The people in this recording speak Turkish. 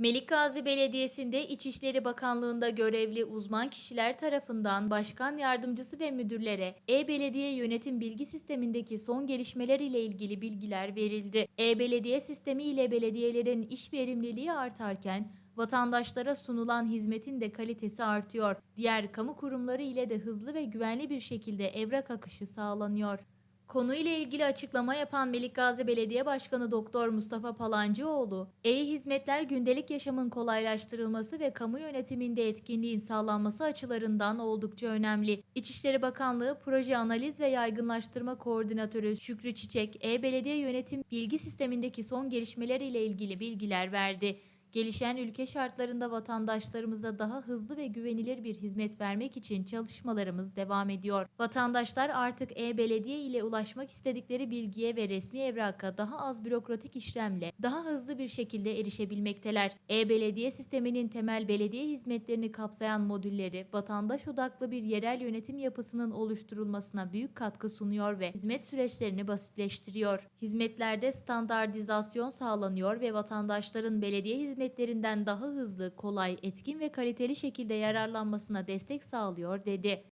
Melikgazi Belediyesi'nde İçişleri Bakanlığı'nda görevli uzman kişiler tarafından başkan yardımcısı ve müdürlere E-Belediye Yönetim Bilgi Sistemi'ndeki son gelişmeler ile ilgili bilgiler verildi. E-Belediye sistemi ile belediyelerin iş verimliliği artarken vatandaşlara sunulan hizmetin de kalitesi artıyor. Diğer kamu kurumları ile de hızlı ve güvenli bir şekilde evrak akışı sağlanıyor. Konuyla ilgili açıklama yapan Melikgazi Belediye Başkanı Doktor Mustafa Palancıoğlu, e-hizmetler gündelik yaşamın kolaylaştırılması ve kamu yönetiminde etkinliğin sağlanması açılarından oldukça önemli. İçişleri Bakanlığı Proje Analiz ve Yaygınlaştırma Koordinatörü Şükrü Çiçek, e-belediye yönetim bilgi sistemindeki son gelişmeler ile ilgili bilgiler verdi. Gelişen ülke şartlarında vatandaşlarımıza daha hızlı ve güvenilir bir hizmet vermek için çalışmalarımız devam ediyor. Vatandaşlar artık e-belediye ile ulaşmak istedikleri bilgiye ve resmi evraka daha az bürokratik işlemle daha hızlı bir şekilde erişebilmekteler. E-belediye sisteminin temel belediye hizmetlerini kapsayan modülleri vatandaş odaklı bir yerel yönetim yapısının oluşturulmasına büyük katkı sunuyor ve hizmet süreçlerini basitleştiriyor. Hizmetlerde standartizasyon sağlanıyor ve vatandaşların belediye hizmetlerinden daha hızlı, kolay, etkin ve kaliteli şekilde yararlanmasına destek sağlıyor dedi.